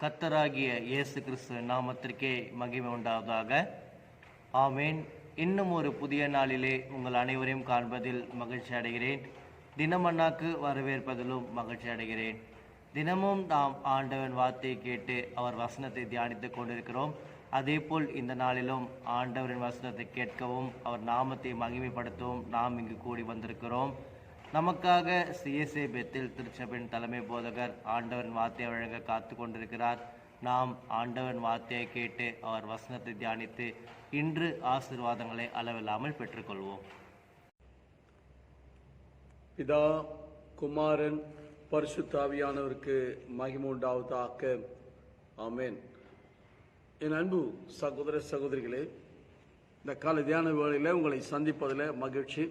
கத்தராகிய இயேசு கிறிஸ்து நாமத்திற்கே மகிமை உண்டாவதாக. ஆமேன். இன்னும் ஒரு புதிய நாளிலே உங்கள் அனைவரையும் காண்பதில் மகிழ்ச்சி அடைகிறேன். தினமன்னாக்கு வரவேற்பதிலும் மகிழ்ச்சி அடைகிறேன். தினமும் நாம் ஆண்டவன் வார்த்தையை கேட்டு அவர் வசனத்தை தியானித்துக் கொண்டிருக்கிறோம். அதேபோல் இந்த நாளிலும் ஆண்டவரின் வசனத்தை கேட்கவும் அவர் நாமத்தை மகிமைப்படுத்தவும் நாம் இங்கு கூடி வந்திருக்கிறோம். நமக்காக சிஎஸ்ஏ பெத்தில் திருச்சபையின் தலைமை போதகர் ஆண்டவன் வார்த்தையை வழங்க காத்து கொண்டிருக்கிறார் நாம் ஆண்டவன் வார்த்தையை கேட்டு அவர் வசனத்தை தியானித்து இன்று ஆசீர்வாதங்களை அளவில்லாமல் பெற்றுக்கொள்வோம். பிதா குமாரன் பரிசுத்தாவியானவருக்கு மகிமை உண்டாவதாக. ஆமென். என் அன்பு சகோதர சகோதரிகளே இந்த கால தியான வேளையில் உங்களை சந்திப்பதில் மகிழ்ச்சி.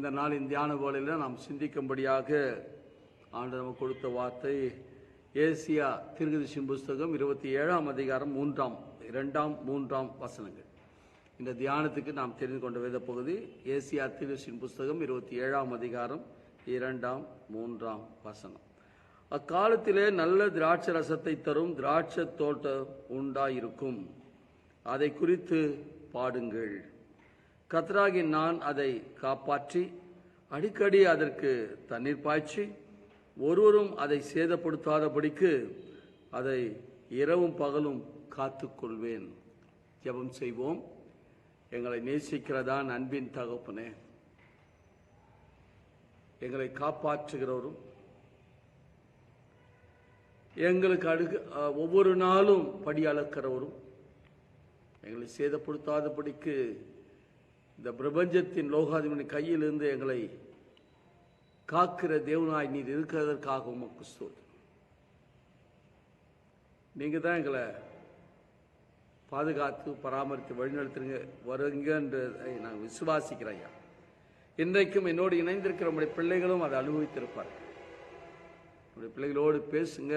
இந்த நாளின் தியான வேளையில் நாம் சிந்திக்கும்படியாக ஆண்டு நமக்கு கொடுத்த வார்த்தை ஏசியா திருகதிசின் புஸ்தகம் இருபத்தி ஏழாம் அதிகாரம் மூன்றாம் இரண்டாம் மூன்றாம் வசனங்கள். இந்த தியானத்துக்கு நாம் தெரிந்து கொண்ட வேத பகுதி ஏசியா திருகதிசின் புஸ்தகம் இருபத்தி ஏழாம் அதிகாரம் இரண்டாம் மூன்றாம் வசனம். அக்காலத்திலே நல்ல திராட்சை ரசத்தை தரும் திராட்சை தோட்டம் உண்டாயிருக்கும். அதை குறித்து பாடுங்கள். கத்ராகி நான் அதை காப்பாற்றி அடிக்கடி அதற்கு தண்ணீர் பாய்ச்சி ஒருவரும் அதை சேதப்படுத்தாதபடிக்கு அதை இரவும் பகலும் காத்துக்கொள்வேன் ஜபம் செய்வோம். எங்களை நேசிக்கிறதான் அன்பின் தகப்பனே. எங்களை காப்பாற்றுகிறவரும் எங்களுக்கு அடுக்கு ஒவ்வொரு நாளும் படி அளக்கிறவரும் எங்களை சேதப்படுத்தாதபடிக்கு இந்த பிரபஞ்சத்தின் லோகாதிபனின் கையிலிருந்து எங்களை காக்கிற தேவனாய் நீர் இருக்கிறதற்காக உமக்கு ஸ்தோத்திரம். நீங்கள் தான் எங்களை பாதுகாத்து பராமரித்து வழிநடத்துறீங்க. வருங்கன்றதை நாங்கள் விசுவாசிக்கிறேன் ஐயா. இன்றைக்கும் என்னோடு இணைந்திருக்கிற நம்முடைய பிள்ளைகளும் அதை அனுபவித்திருப்பார்கள். நம்முடைய பிள்ளைகளோடு பேசுங்க.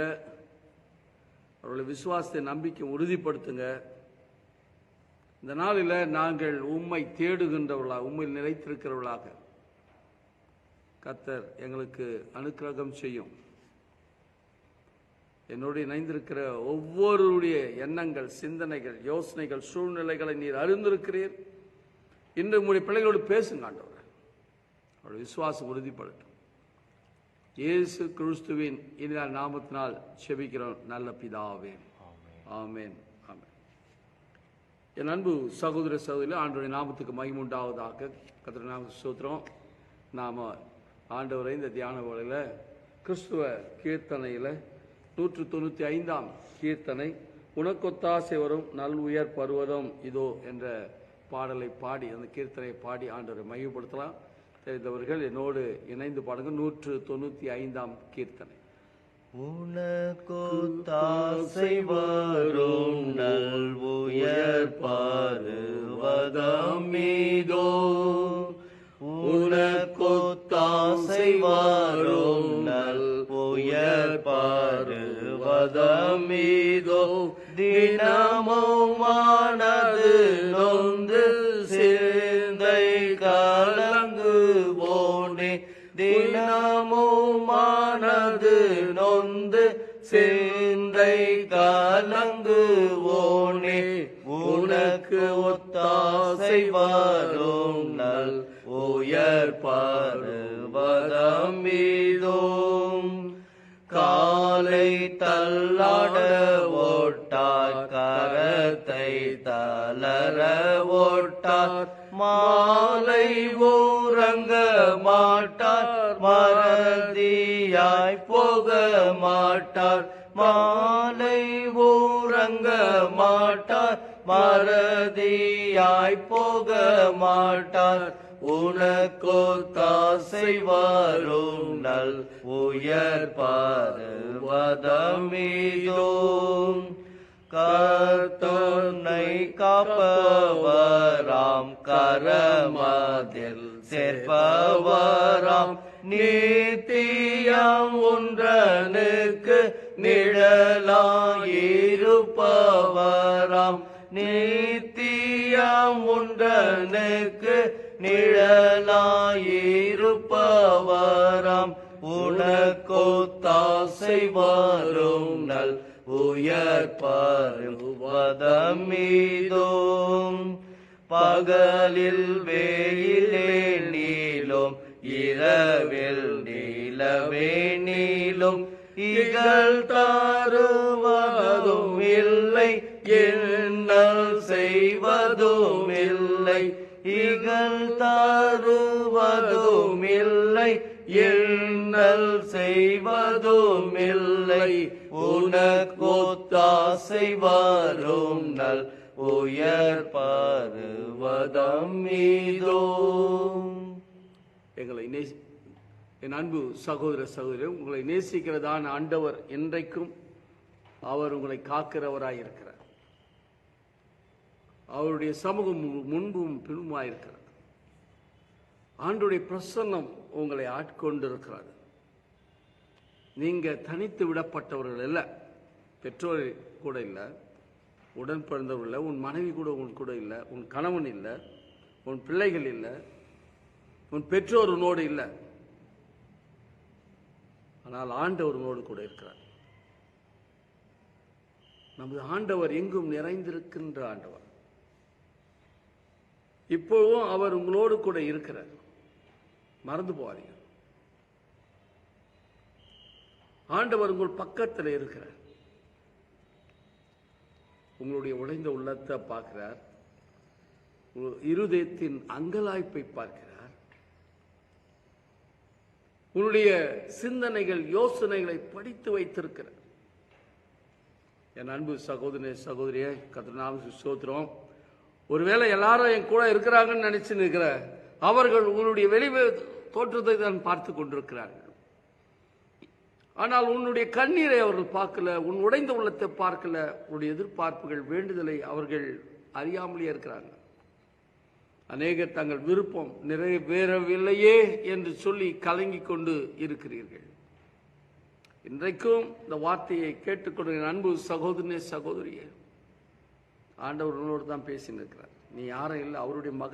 அவர்களுடைய விசுவாசத்தை நம்பிக்கை உறுதிப்படுத்துங்க. இந்த நாளில் நாங்கள் உம்மை தேடுகின்றவர்களாக உண்மையில் நிலைத்திருக்கிறவர்களாக. கத்தர் எங்களுக்கு அனுக்கிரகம் செய்யும். என்னோடு இணைந்திருக்கிற ஒவ்வொருடைய எண்ணங்கள் சிந்தனைகள் யோசனைகள் சூழ்நிலைகளை நீர் அறிந்திருக்கிறீர். இன்று உங்களுடைய பிள்ளைகளோடு பேசுங்க ஆண்டவர். அவருடைய விசுவாசம் உறுதிப்படட்டும். இயேசு கிறிஸ்துவின் இனிய நாமத்தினால் செபிக்கிறோம். நல்ல பிதாவே. ஆமென். என் அன்பு சகோதர சகோதரியில் ஆண்டவருடைய நாமத்துக்கு மகிமுண்டாவதாக கத்திர நாம சூத்திரம் நாம ஆண்டவரை இந்த தியான வேலையில் கிறிஸ்துவ கீர்த்தனையில் நூற்று தொண்ணூற்றி ஐந்தாம் கீர்த்தனை உனக்கொத்தாசை வரும் நல் உயர் பருவதம் இதோ என்ற பாடலை பாடி அந்த கீர்த்தனையை பாடி ஆண்டவரை மையப்படுத்தலாம் தெரிந்தவர்கள் என்னோடு இணைந்து பாடுங்கள் நூற்று தொண்ணூற்றி ஐந்தாம் கீர்த்தனை. உனக்கோ தாசை வரும் நல் உயர் பருவதம் மீதோ உனக்கோ தாசை வரும் நல் உயர் பருவதம் மீதோ தினமும் மனது செய்வாரோ மறதியாய் போக மாட்டார். உனக்கோ தாசை நல் உயர் பருவதமீதோம். கர்த்தனை காப்பவராம் கரமதில் சேர்ப்பவராம். நீத்தியம் ஒன்றனுக்கு நிழலாயிருப்பவராம். நீ நீத்தியம் ஒன்றனுக்கு நிழலாயிருப்பவராம். தாசை வரும் நல் உயர் பருவதம் மீதும் பகலில் வெயிலே நீளும் இரவில் நீலவே நீளும். இகழ் தாருவதும் இல்லை என் உனக்கொத்தாசை நல் உயர் பருவதம் மீதோ எங்களை நேசி என் அன்பு சகோதர சகோதரி உங்களை நேசிக்கிறதான ஆண்டவர் என்றைக்கும் அவர் உங்களை காக்கிறவராயிருக்கிறார். அவருடைய சமூகம் முன்பும் பின்புமாய் ஆண்டுடைய பிரசன்னம் உங்களை ஆட்கொண்டிருக்கிறது. நீங்க தனித்து விடப்பட்டவர்கள் இல்லை பெற்றோர் கூட இல்லை உடன் பிறந்தவர் இல்லை உன் மனைவி கூட உன் கூட இல்லை உன் கணவன் இல்லை உன் பிள்ளைகள் இல்லை உன் பெற்றோர் உன்னோடு இல்லை. ஆனால் ஆண்டவர் உன்னோடு கூட இருக்கிறார். நமது ஆண்டவர் எங்கும் நிறைந்திருக்கின்ற ஆண்டவர். இப்போவும் அவர் உங்களோடு கூட இருக்கிறார். மறந்து போவாதீங்க ஆண்டவர் உங்கள் பக்கத்தில் இருக்கிறார். உங்களுடைய உடைந்த உள்ளத்தை பார்க்கிறார். இருதயத்தின் அங்கலாய்ப்பை பார்க்கிறார். உன்னுடைய சிந்தனைகள் யோசனைகளை படித்து வைத்திருக்கிறார். என் அன்பு சகோதரி சகோதரியே கத்திரநாம சோத்திரம் ஒருவேளை எல்லாரும் என் கூட இருக்கிறாங்கன்னு நினைச்சு நிற்கிற அவர்கள் உங்களுடைய வெளி தோற்றத்தை தான் பார்த்து கொண்டிருக்கிறார்கள். ஆனால் உன்னுடைய கண்ணீரை அவர்கள் பார்க்கல உன் உடைந்த உள்ளத்தை பார்க்கல உன்னுடைய எதிர்பார்ப்புகள் வேண்டுதலை அவர்கள் அறியாமலே இருக்கிறாங்க அநேகர் தங்கள் விருப்பம் நிறைவேறவில்லையே என்று சொல்லி கலங்கிக் கொண்டு இருக்கிறீர்கள். இன்றைக்கும் இந்த வார்த்தையை கேட்டுக்கொண்ட அன்பு சகோதரனே சகோதரியே ஆண்டவர் உன்னோடு தான் பேசினிருக்கிறார். நீ யாரும் இல்லை அவருடைய மக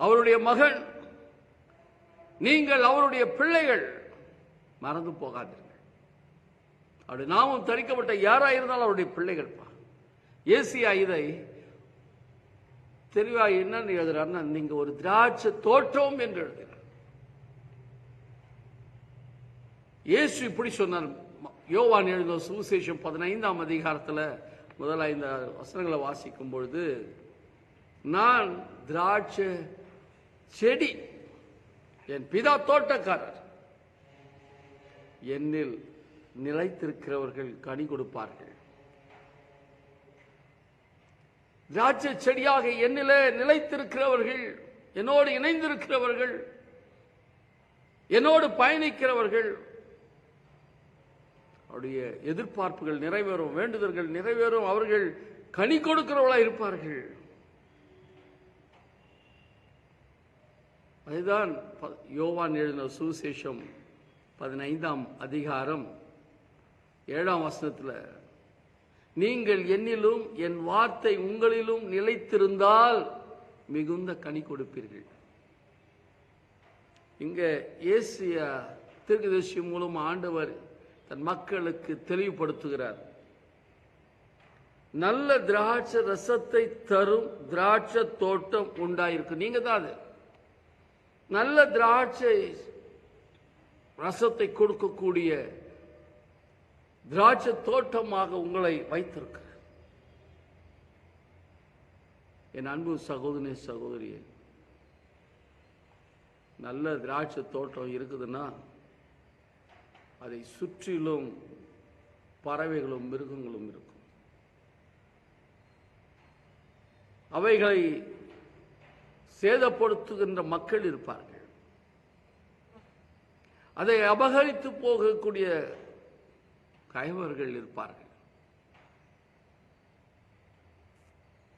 அவருடைய மகன் நீங்கள் அவருடைய பிள்ளைகள். மறந்து போகாதீர்கள். அவருடைய நாமம் தரிக்கப்பட்ட யாராக இருந்தாலும் அவருடைய பிள்ளைகள் ஏசியா இதை தெளிவா என்னன்னு எழுதுறாருன்னா நீங்க ஒரு திராட்சை தோட்டம் என்று எழுதுகிறார். இயேசு இப்படி சொன்னார். யோவான் எழுந்த சுவிசேஷம் பதினைந்தாம் அதிகாரத்தில் முதல் ஐந்து வசனங்களை வாசிக்கும் பொழுது நான் திராட்சை செடி என் பிதா தோட்டக்காரர். என்னில் நிலைத்திருக்கிறவர்கள் கனி கொடுப்பார்கள். திராட்சை செடியாக என்னிலே நிலைத்திருக்கிறவர்கள் என்னோடு இணைந்திருக்கிறவர்கள் என்னோடு பயணிக்கிறவர்கள் அவருடைய எதிர்பார்ப்புகள் நிறைவேறும் வேண்டுதல்கள் நிறைவேறும் அவர்கள் கனி கொடுக்கிறவர்களாக இருப்பார்கள். அதுதான் யோவான் எழுதின சுவிசேஷம். பதினைந்தாம் அதிகாரம் ஏழாம் வசனத்தில் நீங்கள் என்னிலும் என் வார்த்தை உங்களிலும் நிலைத்திருந்தால் மிகுந்த கனி கொடுப்பீர்கள். இங்க ஏசிய தீர்க்கதரிசி மூலம் ஆண்டவர் தன் மக்களுக்கு தெளிவுபடுத்துகிறார். நல்ல திராட்சை ரசத்தை தரும் திராட்சை தோட்டம் உண்டாயிருக்கு. நீங்க தான் அது. நல்ல திராட்சை ரசத்தை கொடுக்கக்கூடிய திராட்சை தோட்டமாக உங்களை வைத்திருக்கிறார் என் அன்பு சகோதரி சகோதரியே நல்ல திராட்சை தோட்டம் இருக்குதுன்னா அதை சுற்றிலும் பறவைகளும் மிருகங்களும் இருக்கும். அவைகளை சேதப்படுத்துகின்ற மக்கள் இருப்பார்கள். அதை அபகரித்து போகக்கூடிய கைவர்கள் இருப்பார்கள்.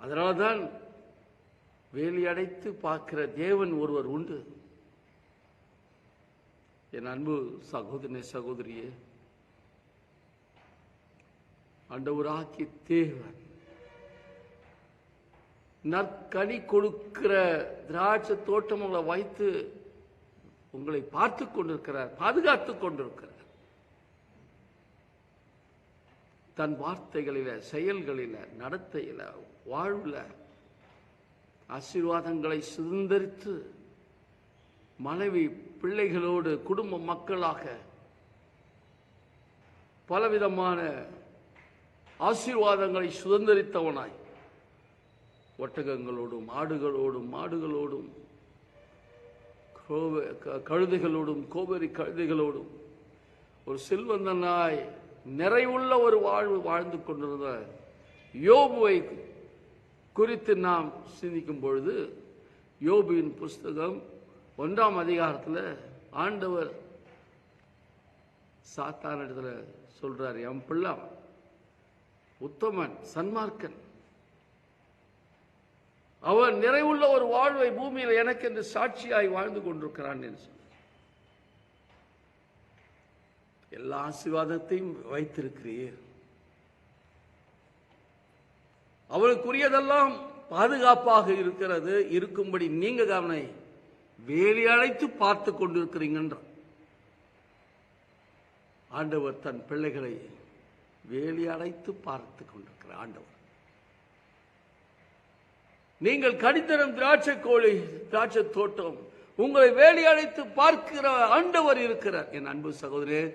அதனால்தான் வேலி அடைத்து பார்க்கிற தேவன் ஒருவர் உண்டு. என் அன்பு சகோதரனே சகோதரியே ஆண்டவராக்கி தேவன் நற்கனி கொடுக்கிற திராட்சை தோட்டம் வைத்து உங்களை பார்த்து கொண்டிருக்கிறார் பாதுகாத்துக் கொண்டிருக்கிறார். தன் வார்த்தைகளில செயல்களில நடத்தையில வாழ்வுல ஆசீர்வாதங்களை சுதந்திரித்து மனைவி பிள்ளைகளோடு குடும்ப மக்களாக பலவிதமான ஆசீர்வாதங்களை சுதந்திரித்தவனாய் ஒட்டகங்களோடும் ஆடுகளோடும் மாடுகளோடும் கோவ- க- கழுதைகளோடும் கோபரி கழுதைகளோடும் ஒரு செல்வந்தனாய் நிறைவுள்ள ஒரு வாழ்வு வாழ்ந்து கொண்டிருந்த யோபுவை குறித்து நாம் சிந்திக்கும் பொழுது யோபுவின் புஸ்தகம் ஒன்றாம் அதிகாரத்தில் ஆண்டவர் சாத்தான் இடத்துல சொல்றாரு என் பிள்ளை உத்தமன் சன்மார்க்கன் அவன் நிறைவுள்ள ஒரு வாழ்வை பூமியில் எனக்கு என்று சாட்சியாய் வாழ்ந்து கொண்டிருக்கிறான் என்று எல்லா ஆசீர்வாதத்தையும் வைத்திருக்கிறீர். அவனுக்குரியதெல்லாம் பாதுகாப்பாக இருக்கிறது. இருக்கும்படி நீங்க அவனை வேலி அழைத்து பார்த்து கொண்டிருக்கிறீங்கன்ற. ஆண்டவர் தன் பிள்ளைகளை வேலி அழைத்து பார்த்து கொண்டிருக்கிறார். ஆண்டவர். நீங்கள் கடித்தனம் திராட்சை கோழி திராட்சை தோட்டம் உங்களை வேலையழைத்து பார்க்கிற ஆண்டவர் இருக்கிறார். என் அன்பு சகோதரே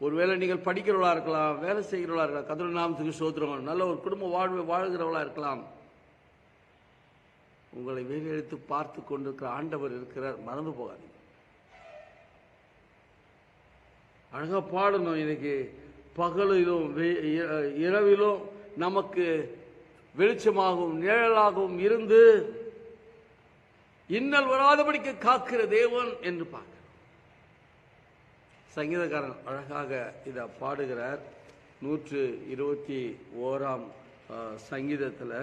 ஒருவேளை நீங்கள் படிக்கிறவளா இருக்கலாம் வேலை செய்கிறவளா இருக்கலாம் கதிர நாமத்துக்கு சோதரம் நல்ல ஒரு குடும்ப வாழ்வை வாழ்கிறவளா இருக்கலாம். உங்களை வேலையழைத்து பார்த்து கொண்டிருக்கிற ஆண்டவர் இருக்கிறார். மறந்து போகாதீங்க. அழகா பாடணும் இன்னைக்கு. பகலிலும் இ- இரவிலும் நமக்கு வெளிச்சமாகவும் நிழலாகவும் இருந்து இன்னல் வராதபடிக்கு காக்கிற தேவன் என்று பார்க்க. சங்கீதக்காரன் அழகாக இதை பாடுகிறார். நூற்று இருபத்தி ஓராம் சங்கீதத்தில்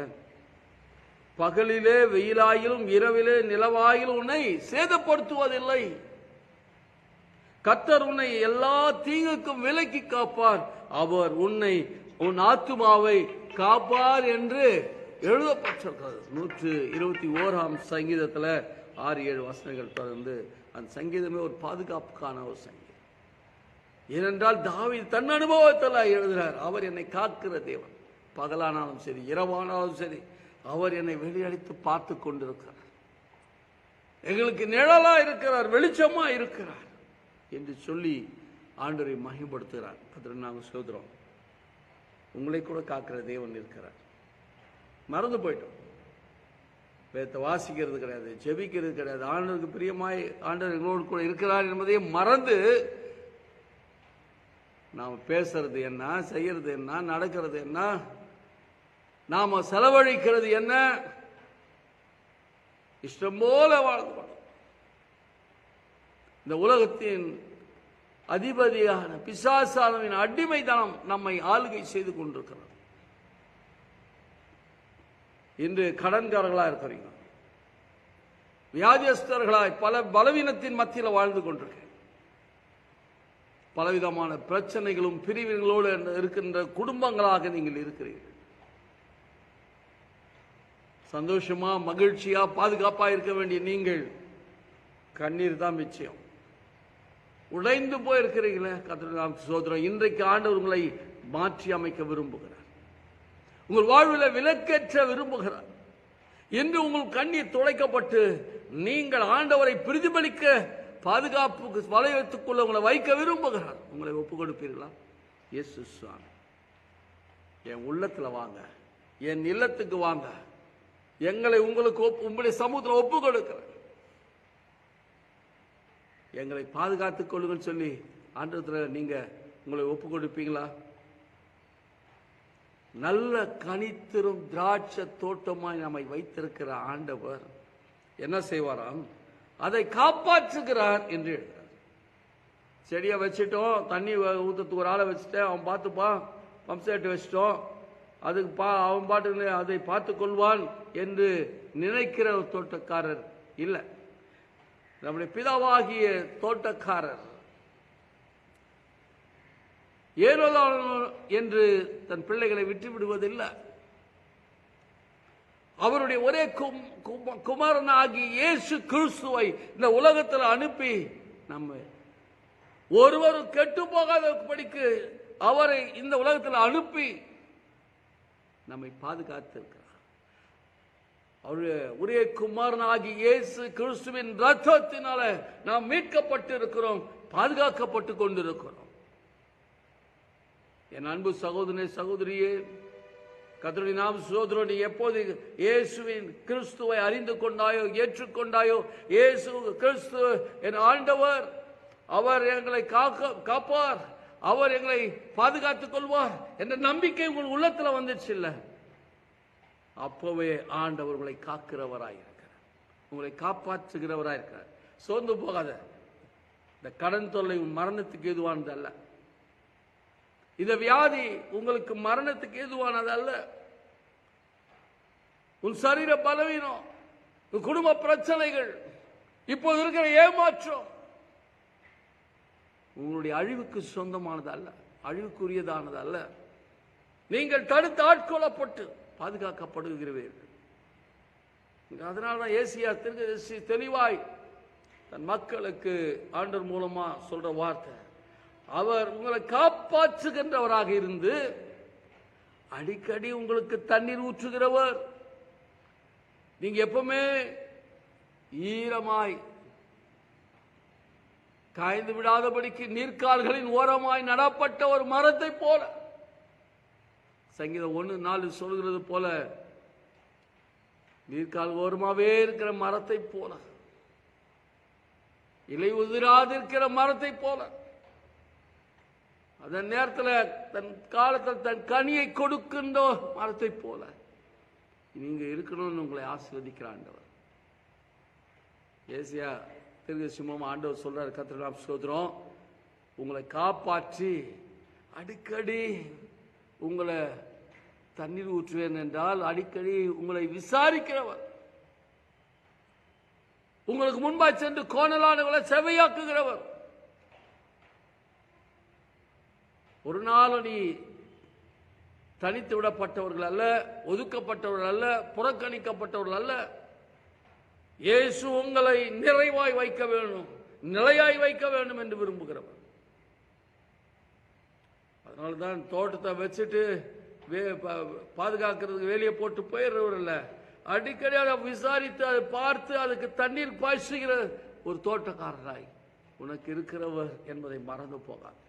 பகலிலே வெயிலாயிலும் இரவிலே நிலவாயிலும் உன்னை சேதப்படுத்துவதில்லை. கத்தர் உன்னை எல்லா தீங்குக்கும் விலக்கி காப்பார். அவர் உன்னை உன் ஆத்துமாவை காப்பார் என்று எழுதப்பட்டிருக்கிறது. நூற்று இருபத்தி ஓராம் சங்கீதத்தில் ஆறு ஏழு வசனங்கள் தொடர்ந்து அந்த சங்கீதமே ஒரு பாதுகாப்புக்கான ஒரு சங்கீதம். ஏனென்றால் தாவி தன் அனுபவத்தில் எழுதுகிறார் அவர் என்னை காக்கிற தேவன். பகலானாலும் சரி இரவானாலும் சரி அவர் என்னை வெளியடித்து பார்த்து கொண்டிருக்கிறார். எங்களுக்கு நிழலா இருக்கிறார் வெளிச்சமா இருக்கிறார் என்று சொல்லி ஆண்டவரை மகிம்படுத்துகிறார் அதில் நாங்கள் சொல்கிறோம் உங்களை கூட காக்கிற தேவன் இருக்கிறார். மறந்து போயிட்டோம். வேதத்தை வாசிக்கிறது கிடையாது ஜெபிக்கிறது கிடையாது. ஆண்டவருக்கு பிரியமாய் ஆண்டவர் எங்களோடு கூட இருக்கிறார் என்பதையே மறந்து நாம் பேசுறது என்ன செய்யறது என்ன நடக்கிறது என்ன நாம செலவழிக்கிறது என்ன இஷ்டம் போல வாழ்ந்து இந்த உலகத்தின் அதிபதியான பிசாசானவின் அடிமைத்தனம் நம்மை ஆளுகை செய்து கொண்டிருக்கிறது. இன்று கடன்காரர்களா இருக்கிறீங்க. வியாதியஸ்தர்களாய் பல பலவீனத்தின் மத்தியில் வாழ்ந்து கொண்டிருக்கேன். பலவிதமான பிரச்சனைகளும் பிரிவுகளோடு இருக்கின்ற குடும்பங்களாக நீங்கள் இருக்கிறீர்கள். சந்தோஷமா மகிழ்ச்சியா பாதுகாப்பா இருக்க வேண்டிய நீங்கள் கண்ணீர் தான் நிச்சயம் உடைந்து போயிருக்கிறீங்களே கத்திரம் சோதரம் இன்றைக்கு ஆண்டவர் உங்களை மாற்றி அமைக்க விரும்புகிறார். உங்கள் வாழ்வில் விலக்கேற்ற விரும்புகிறார். இன்று உங்கள் கண்ணீர் துளைக்கப்பட்டு நீங்கள் ஆண்டவரை பிரதிபலிக்க பாதுகாப்புக்கு வளையத்துக்குள்ள உங்களை வைக்க விரும்புகிறார். உங்களை ஒப்பு கொடுப்பீர்களா எஸ் சுவாமி. என் உள்ளத்தில் வாங்க. என் இல்லத்துக்கு வாங்க. எங்களை உங்களுக்கு ஒப்பு- உங்களுடைய சமூகத்தில் ஒப்பு கொடுக்கிறேன் எங்களை பாதுகாத்துக் கொள்ளுங்கள் சொல்லி ஆண்டத்தில் நீங்க உங்களை ஒப்பு கொடுப்பீங்களா நல்ல கனித்திரும் திராட்சை தோட்டமாய் நம்மை வைத்திருக்கிற ஆண்டவர் என்ன செய்வாராம்? அதை காப்பாற்றுகிறார் என்று எழுதுறார் செடியை வச்சிட்டோம் தண்ணி ஊற்றுறதுக்கு ஊத்துறதுக்கு ஒரு ஆளை வச்சுட்டேன் அவன் பார்த்துப்பான் பம்ப் செட் வச்சிட்டோம் அதுக்கு பா அவன் பாட்டு அதை பார்த்து கொள்வான் என்று நினைக்கிற ஒரு தோட்டக்காரர் இல்லை. நம்முடைய பிதாவாகிய தோட்டக்காரர். ஏனோதான் என்று தன் பிள்ளைகளை விட்டு விடுவதில்லை அவருடைய ஒரே கும்- கும- குமாரனாகி இயேசு கிறிஸ்துவை இந்த உலகத்தில் அனுப்பி நம்ம ஒருவரும் கெட்டு போகாதபடிக்கு அவரை இந்த உலகத்தில் அனுப்பி நம்மை பாதுகாத்திருக்கிறார். அவருடைய ஒரே குமாரனாகி இயேசு கிறிஸ்துவின் ரத்தத்தினால நாம் மீட்கப்பட்டு இருக்கிறோம் பாதுகாக்கப்பட்டு கொண்டிருக்கிறோம். என் அன்பு சகோதரனே சகோதரியே கத்தருடைய நாம் சோதரன் நீ எப்போது இயேசுவின் கிறிஸ்துவை அறிந்து கொண்டாயோ ஏற்றுக்கொண்டாயோ இயேசு கிறிஸ்து என் ஆண்டவர் அவர் எங்களை காக்க காப்பார் அவர் எங்களை பாதுகாத்துக் கொள்வார் என்ற நம்பிக்கை உங்கள் உள்ளத்துல வந்துச்சு இல்லை? அப்பவே ஆண்டவர் உங்களை காக்கிறவராய் இருக்கிறார் உங்களை காப்பாற்றுகிறவராய் இருக்கிறார் சோர்ந்து போகாத. இந்த கடன் தொல்லை உன் மரணத்துக்கு ஏதுவானது அல்ல. இந்த வியாதி உங்களுக்கு மரணத்துக்கு ஏதுவானது அல்ல. உன் சரீர பலவீனம் உன் குடும்ப பிரச்சனைகள் இப்போது இருக்கிற ஏமாற்றம் உங்களுடைய அழிவுக்கு சொந்தமானது அல்ல அழிவுக்குரியதானது அல்ல. நீங்கள் தடுத்து ஆட்கொள்ளப்பட்டு பாதுகாக்கப்படுகிறவர்கள். அதனால தான் ஏசியா திருச்சி தெளிவாய் தன் மக்களுக்கு ஆண்டர் மூலமா சொல்ற வார்த்தை. அவர் உங்களை காப்பாற்றுகின்றவராக இருந்து அடிக்கடி உங்களுக்கு தண்ணீர் ஊற்றுகிறவர். நீங்க எப்பவுமே ஈரமாய் காய்ந்து விடாதபடிக்கு நீர்க்கால்களின் ஓரமாய் நடப்பட்ட ஒரு மரத்தை போல சங்கீதம் ஒன்று நாலு சொல்கிறது போல நீர்க்கால் ஓரமாகவே இருக்கிற மரத்தை போல இலை உதிராதிருக்கிற மரத்தை போல அதன் நேரத்தில் தன் காலத்தில் தன் கனியை கொடுக்கின்ற மரத்தை போல நீங்க இருக்கணும்னு உங்களை ஆசீர்வதிக்கிற ஆண்டவர். ஏசியா திருக சிம்மம் ஆண்டவர் சொல்றாரு கத்திரம் சோதரம் உங்களை காப்பாற்றி அடிக்கடி உங்களை தண்ணீர் ஊற்றுவேன் என்றால் அடிக்கடி உங்களை விசாரிக்கிறவர். உங்களுக்கு முன்பாய் சென்று கோணலானவர்களை செவையாக்குகிறவர். ஒரு நாள் நீ தனித்து விடப்பட்டவர்கள் அல்ல ஒதுக்கப்பட்டவர்கள் அல்ல புறக்கணிக்கப்பட்டவர்கள் அல்ல. இயேசு உங்களை நிறைவாய் வைக்க வேண்டும் நிலையாய் வைக்க வேண்டும் என்று விரும்புகிறவர். அதனால தான் தோட்டத்தை வச்சுட்டு வே- பா- பாதுகாக்கிறதுக்கு வேலையை போட்டு போயிடுறவர் அடிக்கடி அதை விசாரித்து அதை பார்த்து அதுக்கு தண்ணீர் பாய்ச்சுகிற ஒரு தோட்டக்காரராய் உனக்கு இருக்கிறவர் என்பதை மறந்து போகாது.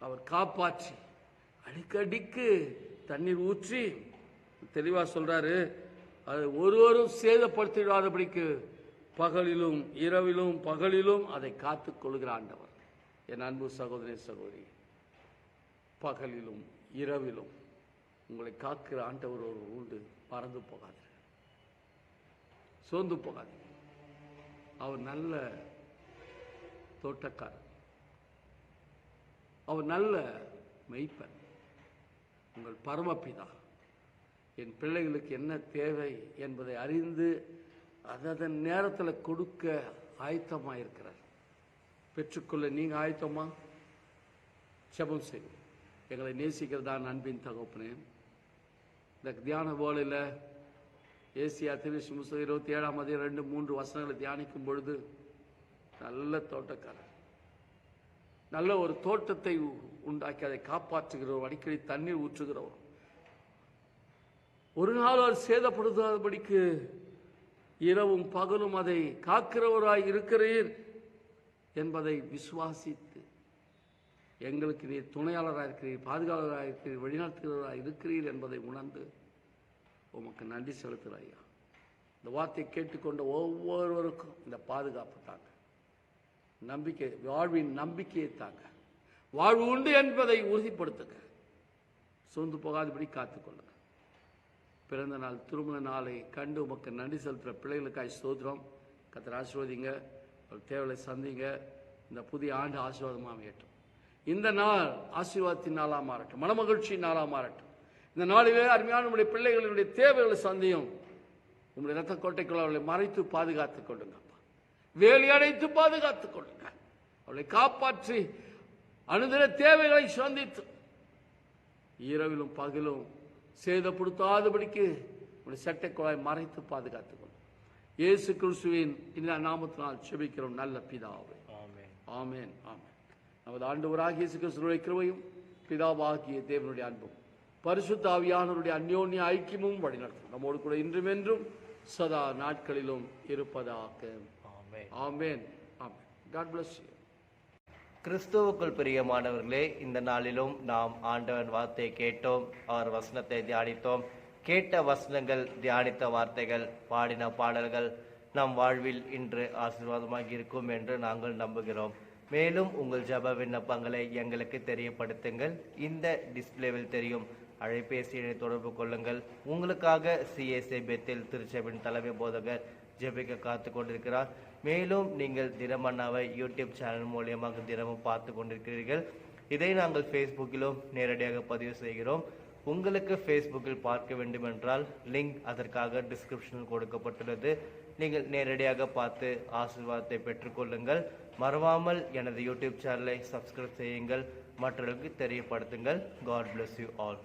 அவர் காப்பாற்றி அடிக்கடிக்கு தண்ணீர் ஊற்றி தெளிவாக சொல்றாரு அது ஒருவரும் சேதப்படுத்திடாதபடிக்கு பகலிலும் இரவிலும் பகலிலும் அதை காத்துக் கொள்கிற ஆண்டவர். என் அன்பு சகோதரி சகோதரி பகலிலும் இரவிலும் உங்களை காக்கிற ஆண்டவர் ஒரு உண்டு மறந்து போகாதீர்கள் சோர்ந்து போகாது அவர் நல்ல தோட்டக்காரர். அவர் நல்ல மெய்ப்பன். உங்கள் பரமப்பிதா என் பிள்ளைகளுக்கு என்ன தேவை என்பதை அறிந்து அதன் நேரத்தில் கொடுக்க ஆயத்தமாக இருக்கிறார். பெற்றுக்கொள்ள நீங்கள் ஆயத்தமா? செபம் செய்யும் எங்களை நேசிக்கிறதா அன்பின் தகப்பனே. இந்த தியான போலையில் ஏசியா திருச்சி முஸ்தகம் இருபத்தி ஏழாம் அதிகம் ரெண்டு மூன்று வசனங்களை தியானிக்கும் பொழுது நல்ல தோட்டக்காரர். நல்ல ஒரு தோட்டத்தை உ- உண்டாக்கி அதை காப்பாற்றுகிறவர் அடிக்கடி தண்ணீர் ஊற்றுகிறவர். ஒரு நாள் அவர் சேதப்படுத்தாதபடிக்கு இரவும் பகலும் அதை காக்கிறவராய் இருக்கிறீர் என்பதை விசுவாசித்து எங்களுக்கு நீர் துணையாளராக இருக்கிறீர் பாதுகாவலராக இருக்கிறீர் வழிநடத்துகிறவராக இருக்கிறீர் என்பதை உணர்ந்து உமக்கு நன்றி செலுத்துகிறாயா இந்த வார்த்தையை கேட்டுக்கொண்ட ஒவ்வொருவருக்கும் இந்த பாதுகாப்பு தாங்க. நம்பிக்கை வாழ்வின் நம்பிக்கையை தாங்க. வாழ்வு உண்டு என்பதை உறுதிப்படுத்துங்க. சோர்ந்து போகாதபடி காத்துக்கொள்ளுங்க. பிறந்த நாள் திருமண நாளை கண்டு உமக்கு நன்றி செலுத்துகிற பிள்ளைகளுக்காய் சோதரம் கத்தர் ஆசீர்வதிங்க. தேவையை சந்திங்க. இந்த புதிய ஆண்டு ஆசீர்வாதமாக ஏற்றும் இந்த நாள் ஆசீர்வாதத்தின் நாளாக மாறட்டும் மனமகிழ்ச்சியின் நாளாக மாறட்டும். இந்த நாளிலே அருமையான உடைய பிள்ளைகளினுடைய தேவைகளை சந்தியும். உங்களுடைய ரத்த கோட்டைக்குள் அவளை மறைத்து பாதுகாத்துக் கொள்ளுங்கப்பா வேலி அடைத்து பாதுகாத்துக் கொள்ளுங்க. அவளை காப்பாற்றி அனுதின தேவைகளை சந்தித்து இரவிலும் பகலும் சேதப்படுத்தாதபடிக்கு உங்களுடைய சட்டை குழாய் மறைத்து பாதுகாத்துக் கொள்ளும் இயேசு கிறிஸ்துவின் இந்த நாமத்தினால் செபிக்கிறோம். நல்ல பிதாவே. ஆமென். ஆமென். ஆமென். நமது ஆண்டவராகிய இயேசு கிறிஸ்துவினுடைய கிருபையும் பிதாவாகிய தேவனுடைய அன்பும் பரிசுத்த ஆவியானவருடைய அந்யோன்ய ஐக்கியமும் வழிநடத்தும் நம்மோடு கூட இன்றும் என்றும் சதா நாட்களிலும் இருப்பதாக. ஆமென். ஆமென். God bless you. கிறிஸ்துவுக்குள் பிரியமானவர்களே இந்த நாளிலும் நாம் ஆண்டவன் வார்த்தையை கேட்டோம் அவர் வசனத்தை தியானித்தோம். கேட்ட வசனங்கள் தியானித்த வார்த்தைகள் பாடின பாடல்கள் நம் வாழ்வில் இன்று ஆசீர்வாதமாக இருக்கும் என்று நாங்கள் நம்புகிறோம். மேலும் உங்கள் ஜப விண்ணப்பங்களை எங்களுக்கு தெரியப்படுத்துங்கள். இந்த டிஸ்ப்ளேவில் தெரியும். அழைபேசியை தொடர்பு கொள்ளுங்கள். உங்களுக்காக சிஎஸ்ஐ பெத்தில் திருச்செபின் தலைமை போதகர் ஜெபிக்க காத்து கொண்டிருக்கிறார். மேலும் நீங்கள் தினமன்னாவை யூடியூப் சேனல் மூலியமாக தினமும் பார்த்து கொண்டிருக்கிறீர்கள். இதை நாங்கள் ஃபேஸ்புக்கிலும் நேரடியாக பதிவு செய்கிறோம். உங்களுக்கு ஃபேஸ்புக்கில் பார்க்க வேண்டுமென்றால் லிங்க் அதற்காக டிஸ்கிரிப்ஷனில் கொடுக்கப்பட்டுள்ளது. நீங்கள் நேரடியாக பார்த்து ஆசீர்வாதத்தை பெற்றுக்கொள்ளுங்கள். மறவாமல் எனது யூடியூப் சேனலை சப்ஸ்கிரைப் செய்யுங்கள். மற்றவர்களுக்கு தெரியப்படுத்துங்கள். God bless you all